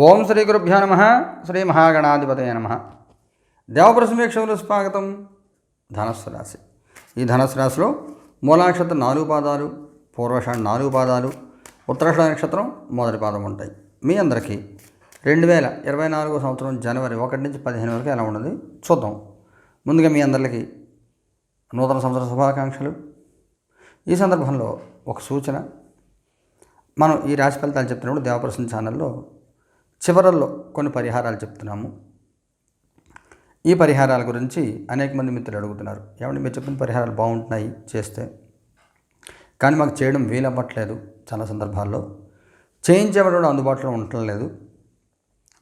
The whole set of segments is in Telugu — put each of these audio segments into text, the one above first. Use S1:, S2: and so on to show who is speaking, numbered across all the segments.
S1: ఓం శ్రీ గురుభ్యో నమ. శ్రీ మహాగణాధిపతయ నమ. దేవప్రసమీక్షకులు స్వాగతం. ధనస్సు రాశి. ఈ ధనస్సు రాశిలో మూలానక్షత్రం నాలుగు పాదాలు పూర్వషాఢ నాలుగు పాదాలు ఉత్తరాషాఢ నక్షత్రం మొదటి పాదం ఉంటాయి. మీ అందరికీ రెండు వేల ఇరవై నాలుగో సంవత్సరం జనవరి ఒకటి నుంచి పదిహేను వరకు ఎలా ఉండదు చూద్దాం. ముందుగా మీ అందరికీ నూతన సంవత్సర శుభాకాంక్షలు. ఈ సందర్భంలో ఒక సూచన. మనం ఈ రాశి ఫలితాలు చెప్తున్నప్పుడు దేవప్రసన్న ఛానల్లో చివరల్లో కొన్ని పరిహారాలు చెప్తున్నాము. ఈ పరిహారాల గురించి అనేక మంది మిత్రులు అడుగుతున్నారు. ఏమంటే మీరు చెప్పిన పరిహారాలు బాగుంటున్నాయి చేస్తే? కానీ మాకు చేయడం వీలవ్వట్లేదు చాలా సందర్భాల్లో. చేయించేవాడు కూడా అందుబాటులో ఉండటం లేదు.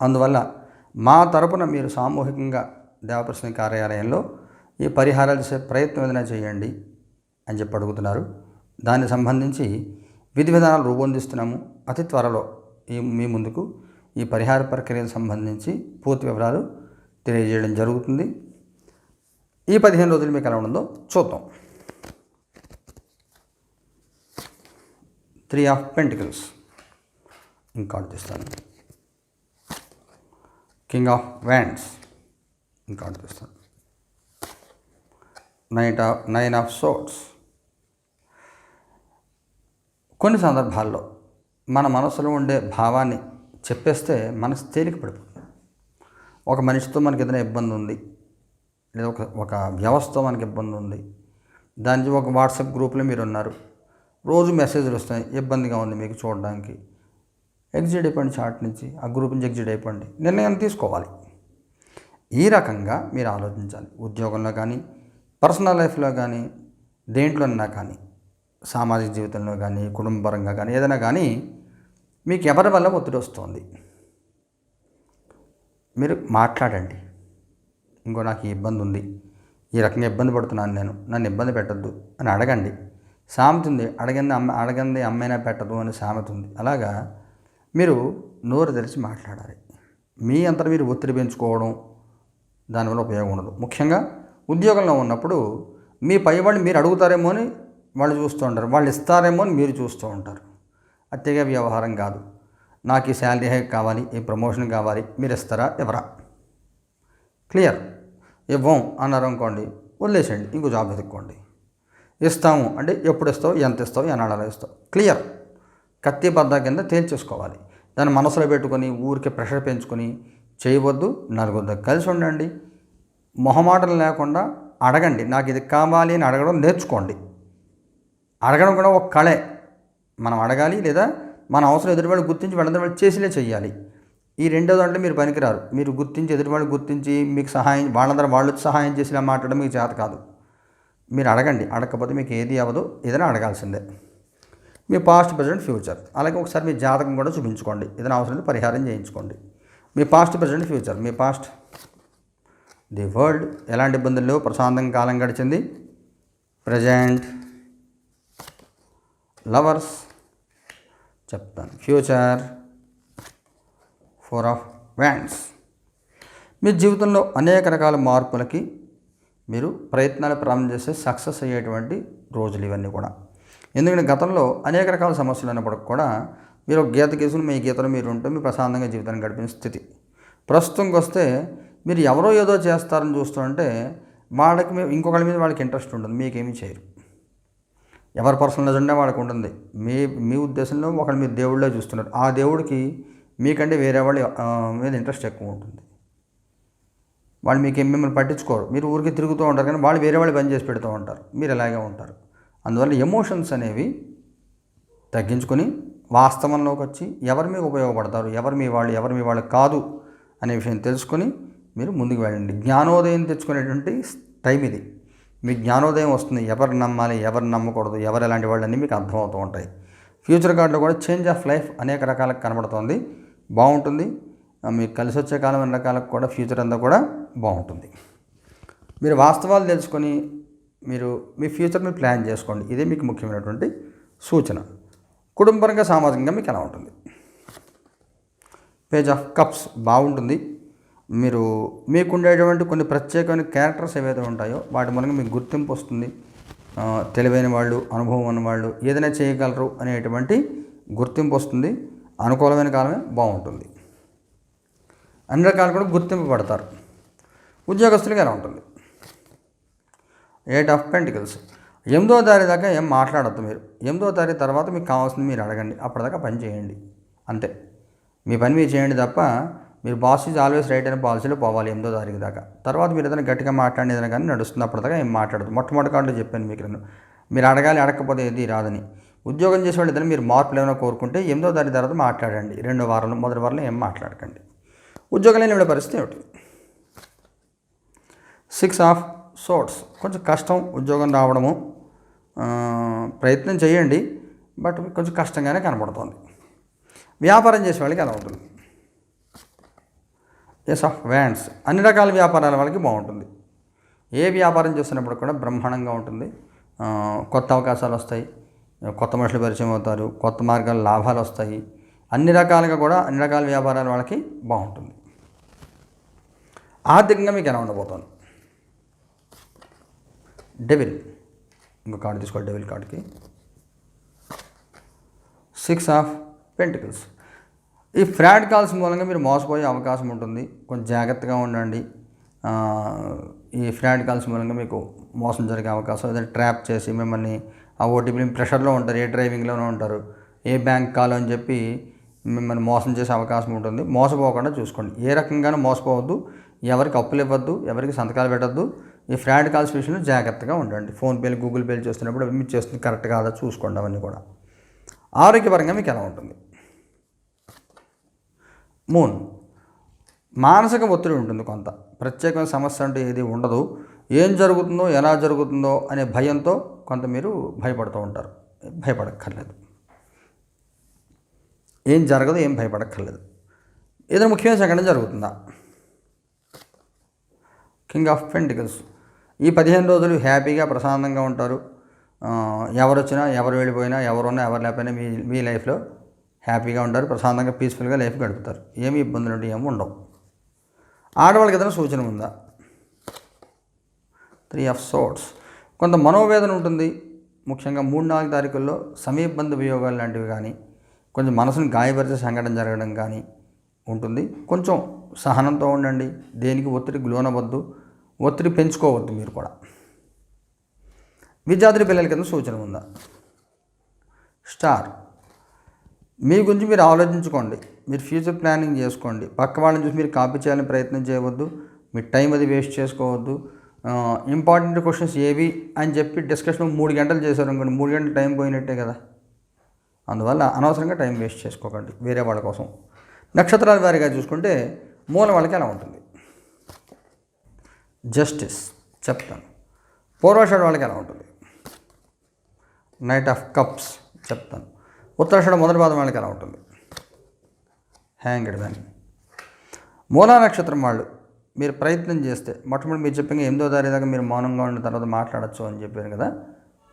S1: అందువల్ల మా తరపున మీరు సామూహికంగా దేవప్రసన్న కార్యాలయంలో ఈ పరిహారాలు చేసే ప్రయత్నం ఏదైనా చేయండి అని చెప్పి అడుగుతున్నారు. దానికి సంబంధించి విధి విధానాలు రూపొందిస్తున్నాము. అతి త్వరలో ఈ మీ ముందుకు ఈ పరిహార ప్రక్రియకు సంబంధించి పూర్తి వివరాలు తెలియజేయడం జరుగుతుంది. ఈ పదిహేను రోజులు మీకు ఎలా ఉండదో చూద్దాం. త్రీ ఆఫ్ పెంటికల్స్ ఇంకా తీస్తాను. కింగ్ ఆఫ్ వ్యాండ్స్ ఇంకా తీస్తాను. Knight of nine of swords కొన్ని సందర్భాల్లో మన మనసులో ఉండే భావాన్ని చెప్పేస్తే మనసు తేలిక పడిపోతుంది. ఒక మనిషితో మనకి ఏదైనా ఇబ్బంది ఉంది లేదా ఒక ఒక వ్యవస్థతో మనకి ఇబ్బంది ఉంది దానికి ఒక వాట్సాప్ గ్రూప్లో మీరు ఉన్నారు రోజు మెసేజ్లు వస్తాయి ఇబ్బందిగా ఉంది మీకు చూడడానికి. ఎగ్జిట్ అయిపోండి చాట్ నుంచి ఆ గ్రూప్ నుంచి ఎగ్జిట్ అయిపోండి నిర్ణయం తీసుకోవాలి. ఈ రకంగా మీరు ఆలోచించాలి. ఉద్యోగంలో కానీ పర్సనల్ లైఫ్లో కానీ దేంట్లోనైనా కానీ సామాజిక జీవితంలో కానీ కుటుంబపరంగా కానీ ఏదైనా కానీ మీకు ఎవరి వల్ల ఒత్తిడి వస్తుంది? మీరు మాట్లాడండి. ఇంకో నాకు ఈ ఇబ్బంది ఉంది. ఈ రకంగా ఇబ్బంది పడుతున్నాను నేను. నన్ను ఇబ్బంది పెట్టద్దు అని అడగండి. సామెత ఉంది. అడగంది అమ్మ అడగంది అమ్మైనా పెట్టదు అని సామెత ఉంది. అలాగా మీరు నోరు తెరిచి మాట్లాడాలి. మీ అంతటా మీరు ఒత్తిడి పెంచుకోవడం దానివల్ల ఉపయోగం ఉండదు. ముఖ్యంగా ఉద్యోగంలో ఉన్నప్పుడు మీ పై వాళ్ళు మీరు అడుగుతారేమో అని వాళ్ళు చూస్తూ ఉంటారు. వాళ్ళు ఇస్తారేమో అని మీరు చూస్తూ ఉంటారు. అత్యగా వ్యవహారం కాదు. నాకు ఈ శాలరీ హైక్ కావాలి ఈ ప్రమోషన్ కావాలి మీరు ఇస్తారా ఎవరా? క్లియర్. ఇవ్వం అన్నారు అనుకోండి వదిలేసేయండి ఇంకో జాబ్ వెతుక్కోండి. ఇస్తాము అంటే ఎప్పుడు ఇస్తావు ఎంత ఇస్తావు ఎన్నాళ్ళలో ఇస్తావు? క్లియర్. కత్తి బద్ద కింద తేల్చేసుకోవాలి. దాన్ని మనసులో పెట్టుకొని ఊరికే ప్రెషర్ పెంచుకొని చేయవద్దు నలుగురితో కలిసి ఉండండి. మొహమాటలు లేకుండా అడగండి నాకు ఇది కావాలి అని అడగడం నేర్చుకోండి. అడగడం కూడా ఒక కళే. మనం అడగాలి లేదా మన అవసరం ఎదుటివాళ్ళు గుర్తించి వాళ్ళందరూ వాళ్ళు చేసిలే చేయాలి ఈ రెండో దాంట్లో మీరు పనికిరారు. మీరు గుర్తించి ఎదుటివాళ్ళు గుర్తించి మీకు సహాయం వాళ్ళందరూ వాళ్ళు సహాయం చేసిలా మాట్లాడడం మీకు చేత కాదు. మీరు అడగండి. అడగకపోతే మీకు ఏది అవ్వదు. ఏదైనా అడగాల్సిందే. మీ పాస్ట్ ప్రజెంట్ ఫ్యూచర్. అలాగే ఒకసారి మీ జాతకం కూడా చూపించుకోండి. ఏదైనా అవసరం పరిహారం చేయించుకోండి. మీ పాస్ట్ ప్రజెంట్ ఫ్యూచర్. మీ పాస్ట్. ది వరల్డ్ ఎలాంటి ఇబ్బందులు లేవు. ప్రశాంతంగా కాలం గడిచింది. ప్రజెంట్. లవర్స్ చెప్తాను. Future four of wands. మీ జీవితంలో అనేక రకాల మార్పులకి మీరు ప్రయత్నాలు ప్రారంభం చేస్తే సక్సెస్ అయ్యేటువంటి రోజులు ఇవన్నీ కూడా. ఎందుకంటే గతంలో అనేక రకాల సమస్యలు అయినప్పటికి కూడా మీరు ఒక గీత గీసుకుని మీ గీతలో మీరు ఉంటే మీ ప్రశాంతంగా జీవితాన్ని గడిపిన స్థితి. ప్రస్తుతంకి వస్తే మీరు ఎవరో ఏదో చేస్తారని చూస్తుంటే వాళ్ళకి ఇంకొకళ్ళ మీద వాళ్ళకి ఇంట్రెస్ట్ ఉంటుంది మీకేమీ చేయరు. ఎవరి పర్సనల్ ఎజెండా వాళ్ళకి ఉంటుంది. మీ మీ ఉద్దేశంలో ఒకళ్ళు మీరు దేవుళ్ళే చూస్తున్నారు. ఆ దేవుడికి మీకంటే వేరే వాళ్ళ మీద ఇంట్రెస్ట్ ఎక్కువ ఉంటుంది. వాళ్ళు మీకు ఏం మిమ్మల్ని పట్టించుకోరు. మీరు ఊరికి తిరుగుతూ ఉంటారు కానీ వాళ్ళు వేరే వాళ్ళు పని చేసి పెడుతూ ఉంటారు. మీరు ఇలాగే ఉంటారు. అందువల్ల ఎమోషన్స్ అనేవి తగ్గించుకొని వాస్తవంలోకి వచ్చి ఎవరు మీకు ఉపయోగపడతారు ఎవరు మీ వాళ్ళు ఎవరు మీ వాళ్ళు కాదు అనే విషయం తెలుసుకొని మీరు ముందుకు వెళ్ళండి. జ్ఞానోదయం తెచ్చుకునేటువంటి టైం ఇది. మీ జ్ఞానోదయం వస్తుంది. ఎవరు నమ్మాలి ఎవరు నమ్మకూడదు ఎవరు ఎలాంటి వాళ్ళని మీకు అర్థమవుతూ ఉంటాయి. ఫ్యూచర్ కార్డులో కూడా చేంజ్ ఆఫ్ లైఫ్ అనేక రకాలకు కనబడుతోంది. బాగుంటుంది. మీకు కలిసి వచ్చే కాలం అన్ని రకాలకు కూడా ఫ్యూచర్ అంతా కూడా బాగుంటుంది. మీరు వాస్తవాలు తెలుసుకొని మీరు మీ ఫ్యూచర్ని ప్లాన్ చేసుకోండి. ఇదే మీకు ముఖ్యమైనటువంటి సూచన. కుటుంబపరంగా సామాజికంగా మీకు ఎలా ఉంటుంది? పేజ్ ఆఫ్ కప్స్ బాగుంటుంది. మీరు మీకు ఉండేటువంటి కొన్ని ప్రత్యేకమైన క్యారెక్టర్స్ ఏవైతే ఉంటాయో వాటి మూలంగా మీకు గుర్తింపు వస్తుంది. తెలివైన వాళ్ళు అనుభవం ఉన్న వాళ్ళు ఏదైనా చేయగలరు అనేటువంటి గుర్తింపు వస్తుంది. అనుకూలమైన కాలమే బాగుంటుంది. అన్ని రకాలు కూడా గుర్తింపు పడతారు. ఉద్యోగస్తులకి ఎలా ఉంటుంది? ఎయిట్ ఆఫ్ పెంటికల్స్ ఎనిమిదో తారీఖు దాకా ఏం మాట్లాడద్దు మీరు. ఎనిమిదో తారీఖు తర్వాత మీకు కావాల్సింది మీరు అడగండి. అప్పటిదాకా పని చేయండి. అంతే. మీ పని మీరు చేయండి తప్ప మీరు బాస్ ఈజ్ ఆల్వేస్ రైట్ అనే పాలసీలో పోవాలి ఎనిమిదో తారీఖు దాకా. తర్వాత మీరు ఏదైనా గట్టిగా మాట్లాడిన ఏదైనా కానీ నడుస్తుంది అప్పటిదాకా ఏం మాట్లాడదు మొట్టమొదటి కార్డులో చెప్పాను మీకు నేను. మీరు అడగాలి అడగకపోతే ఏది రాదని. ఉద్యోగం చేసేవాళ్ళు ఏదైనా మీరు మార్పులు ఏమైనా కోరుకుంటే ఎనిమిదో తారీఖు తర్వాత మాట్లాడండి. రెండో వారంలో మొదటి వారంలో ఏం మాట్లాడకండి. ఉద్యోగం లేని పరిస్థితి ఏమిటి? సిక్స్ ఆఫ్ సోర్ట్స్ కొంచెం కష్టం ఉద్యోగం రావడము. ప్రయత్నం చేయండి. బట్ కొంచెం కష్టంగానే కనబడుతుంది. వ్యాపారం చేసే వాళ్ళకి ఎలా ఉంటుంది? ఎస్ ఆఫ్ వ్యాండ్స్ అన్ని రకాల వ్యాపారాల వాళ్ళకి బాగుంటుంది. ఏ వ్యాపారం చేస్తున్నప్పుడు కూడా బ్రహ్మాండంగా ఉంటుంది. కొత్త అవకాశాలు వస్తాయి. కొత్త మనుషులు పరిచయం అవుతారు. కొత్త మార్గాల లాభాలు వస్తాయి. అన్ని రకాలుగా కూడా అన్ని రకాల వ్యాపారాల వాళ్ళకి బాగుంటుంది. ఆర్థికంగా మీకు ఎలా ఉండబోతోంది? డెవిల్ ఇంకో కార్డు తీసుకోవాలి డెవిల్ కార్డుకి సిక్స్ ఆఫ్ పెంటికల్స్ ఈ ఫ్రాడ్ కాల్స్ మూలంగా మీరు మోసపోయే అవకాశం ఉంటుంది. కొంచెం జాగ్రత్తగా ఉండండి. ఈ ఫ్రాడ్ కాల్స్ మూలంగా మీకు మోసం జరిగే అవకాశం ఏదైనా ట్రాప్ చేసి మిమ్మల్ని ఆ ఓటీపీ ప్రెషర్లో ఉంటారు ఏ డ్రైవింగ్లోనే ఉంటారు ఏ బ్యాంక్ కాల్ అని చెప్పి మిమ్మల్ని మోసం చేసే అవకాశం ఉంటుంది. మోసపోకుండా చూసుకోండి. ఏ రకంగానూ మోసపోవద్దు. ఎవరికి అప్పులు ఇవ్వద్దు ఎవరికి సంతకాలు పెట్టద్దు. ఈ ఫ్రాడ్ కాల్స్ విషయంలో జాగ్రత్తగా ఉండండి. ఫోన్పేలు గూగుల్ పేలు చేస్తున్నప్పుడు మీరు చేస్తుంది. కరెక్ట్ కాదా? చూసుకోండి అవన్నీ కూడా. ఆరోగ్యపరంగా మీకు ఎలా ఉంటుంది? మూన్ మానసిక ఒత్తిడి ఉంటుంది కొంత. ప్రత్యేకమైన సమస్య అంటే ఏది ఉండదు. ఏం జరుగుతుందో ఎలా జరుగుతుందో అనే భయంతో కొంత మీరు భయపడుతూ ఉంటారు. భయపడక్కర్లేదు. ఏం జరగదు ఏం భయపడక్కర్లేదు. ఏదైనా ముఖ్యమైన సంఘటన జరుగుతుందా? కింగ్ ఆఫ్ పెంటికల్స్ ఈ పదిహేను రోజులు హ్యాపీగా ప్రశాంతంగా ఉంటారు. ఎవరు వచ్చినా ఎవరు వెళ్ళిపోయినా ఎవరున్నా ఎవరు లేకపోయినా మీ మీ లైఫ్లో హ్యాపీగా ఉంటారు ప్రశాంతంగా పీస్ఫుల్గా లైఫ్ గడుపుతారు. ఏమి ఇబ్బందులు అంటే ఏమి ఉండవు. ఆడవాళ్ళకి ఏదైనా సూచన ఉందా? త్రీ ఆఫ్ సోట్స్ కొంత మనోవేదన ఉంటుంది. ముఖ్యంగా మూడు నాలుగు తారీఖుల్లో సమీపబంధ వియోగాలు లాంటివి కానీ కొంచెం మనసును గాయపరిచే సంఘటన జరగడం కానీ ఉంటుంది. కొంచెం సహనంతో ఉండండి. దేనికి ఒత్తిడి లోనవద్దు. ఒత్తిడి పెంచుకోవద్దు మీరు కూడా. విద్యార్థుల పిల్లల కింద సూచన ఉందా? స్టార్ మీ గురించి మీరు ఆలోచించుకోండి. మీరు ఫ్యూచర్ ప్లానింగ్ చేసుకోండి. పక్క వాళ్ళని చూసి మీరు కాపీ చేయాలని ప్రయత్నం చేయవద్దు. మీ టైం అది వేస్ట్ చేసుకోవద్దు. ఇంపార్టెంట్ క్వశ్చన్స్ ఏవి అని చెప్పి డిస్కషన్ మూడు గంటలు చేశారు అనుకోండి. మూడు గంటలు టైం పోయినట్టే కదా. అందువల్ల అనవసరంగా టైం వేస్ట్ చేసుకోకండి వేరే వాళ్ళ కోసం. నక్షత్రాల వారిగా చూసుకుంటే మూల వాళ్ళకి ఎలా ఉంటుంది? జస్టిస్ చెప్తాను. పూర్వషాడు వాళ్ళకి ఎలా ఉంటుంది? నైట్ ఆఫ్ కప్స్ చెప్తాను. ఉత్తరాషాఢ మొదటి పాదం వాళ్ళకి అలా ఉంటుంది? హ్యాంగ్డ్ దాన్ని మూలా నక్షత్రం వాళ్ళు మీరు ప్రయత్నం చేస్తే మొట్టమొదటి మీరు చెప్పిన ఎనిమిదో తారీఖు దాకా మీరు మౌనంగా ఉన్న తర్వాత మాట్లాడచ్చు అని చెప్పారు కదా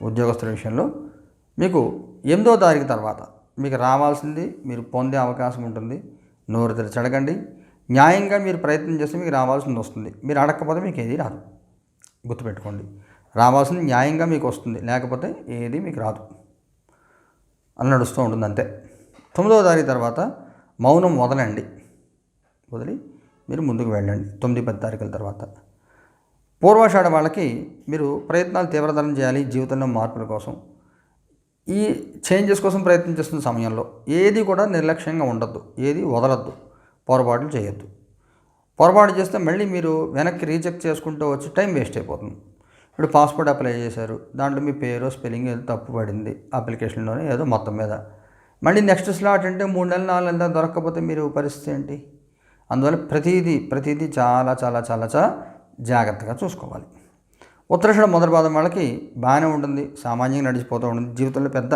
S1: ఉద్యోగస్తుల విషయంలో. మీకు ఎనిమిదో తారీఖు తర్వాత మీకు రావాల్సింది మీరు పొందే అవకాశం ఉంటుంది. నోరు తెరిచి అడగండి. న్యాయంగా మీరు ప్రయత్నం చేస్తే మీకు రావాల్సింది వస్తుంది. మీరు అడగకపోతే మీకు ఏది రాదు. గుర్తుపెట్టుకోండి. రావాల్సింది న్యాయంగా మీకు వస్తుంది. లేకపోతే ఏది మీకు రాదు. అని నడుస్తూ ఉంటుంది అంతే. తొమ్మిదవ తారీఖు తర్వాత మౌనం వదలండి. వదిలి మీరు ముందుకు వెళ్ళండి. తొమ్మిది పది తారీఖుల తర్వాత. పూర్వాషాఢ వాళ్ళకి మీరు ప్రయత్నాలు తీవ్రతరం చేయాలి జీవితంలో మార్పుల కోసం. ఈ చేంజెస్ కోసం ప్రయత్నం చేస్తున్న సమయంలో ఏది కూడా నిర్లక్ష్యంగా ఉండద్దు. ఏది వదలద్దు. పొరపాట్లు చేయొద్దు. పొరపాటు చేస్తే మళ్ళీ మీరు వెనక్కి రీచెక్ చేసుకుంటూ వచ్చి టైం వేస్ట్ అయిపోతుంది. ఇప్పుడు పాస్పోర్ట్ అప్లై చేశారు. దాంట్లో మీ పేరు స్పెల్లింగ్ ఏదో తప్పు పడింది అప్లికేషన్లోనే ఏదో మొత్తం మీద. మళ్ళీ నెక్స్ట్ స్లాట్ అంటే మూడు నెలలు నాలుగు నెలలు దొరకకపోతే మీరు పరిస్థితి ఏంటి? అందువల్ల ప్రతిదీ ప్రతిదీ చాలా చాలా చాలా చాలా జాగ్రత్తగా చూసుకోవాలి. ఉత్తరాషణ మొదటి పాదం వాళ్ళకి బాగానే ఉంటుంది. సామాన్యంగా నడిచిపోతూ ఉంటుంది. జీవితంలో పెద్ద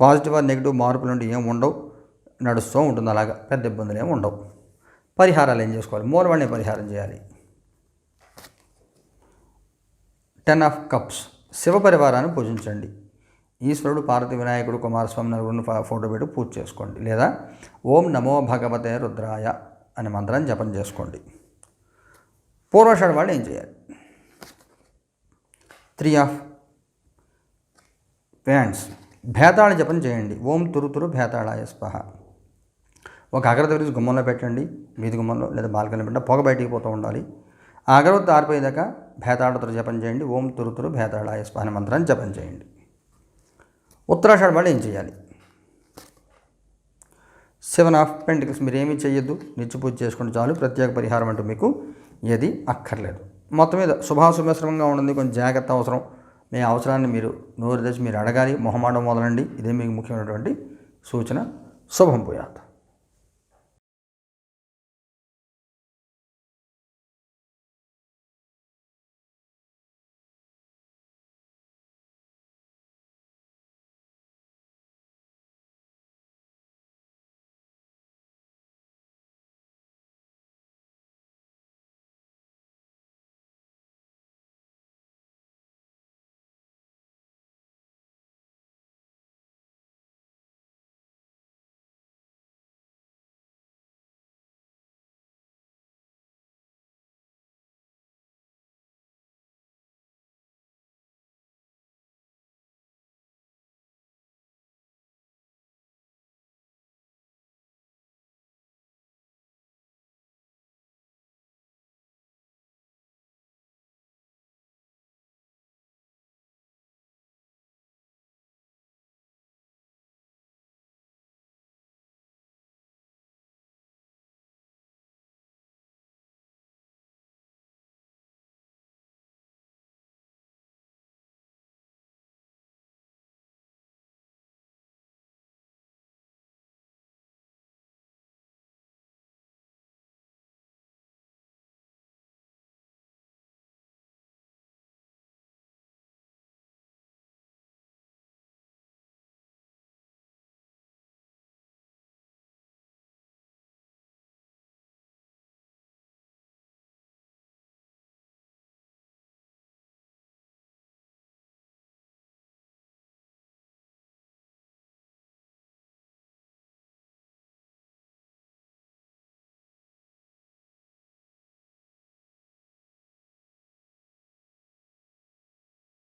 S1: పాజిటివ్ ఆర్ నెగిటివ్ మార్పులు ఉండి ఏం ఉండవు. నడుస్తూ ఉంటుంది. అలాగా పెద్ద ఇబ్బందులు ఏమి ఉండవు. పరిహారాలు ఏం చేసుకోవాలి? మూలవాడిని పరిహారం చేయాలి. Ten of cups. శివ పరివారాన్ని పూజించండి. ఈశ్వరుడు పార్వతి వినాయకుడు కుమారస్వామి నలుగురిని ఫోటో పెట్టి పూజ చేసుకోండి. లేదా ఓం నమో భగవతే రుద్రాయ అనే మంత్రాన్ని జపం చేసుకోండి. పూర్వషాడు వాళ్ళు ఏం చేయాలి? Three of pants. భేతాళ జపం చేయండి. ఓం తురు తురు భేతాళాయ స్పహ. ఒక అగరత్తి వెలిగించి గుమ్మంలో పెట్టండి. వీధి గుమ్మంలో లేదా బాల్కనీలో పెట్టండి. పొగ బయటికి పోతూ ఉండాలి. ఆ అగరవత్తి ఆరిపోయేదాకా భేతాళతో జపం చేయండి. ఓం తురుతురు భేతాడాయ స్పాన మంత్రాన్ని జపం చేయండి. ఉత్తరాషాఢ వాళ్ళు ఏం చేయాలి? సెవెన్ ఆఫ్ పెంటికల్స్ మీరు ఏమీ చేయొద్దు. నిత్య పూజ చేసుకుంటే చాలు. ప్రత్యేక పరిహారం అంటూ మీకు ఏది అక్కర్లేదు. మొత్తం మీద శుభాశుభశ్రమంగా ఉంటుంది కొంచెం జాగ్రత్త అవసరం. మీ అవసరాన్ని మీరు నోరు తెచ్చి మీరు అడగాలి. మొహమాటం మొదలండి. ఇదే మీకు ముఖ్యమైనటువంటి సూచన. శుభం పోయాత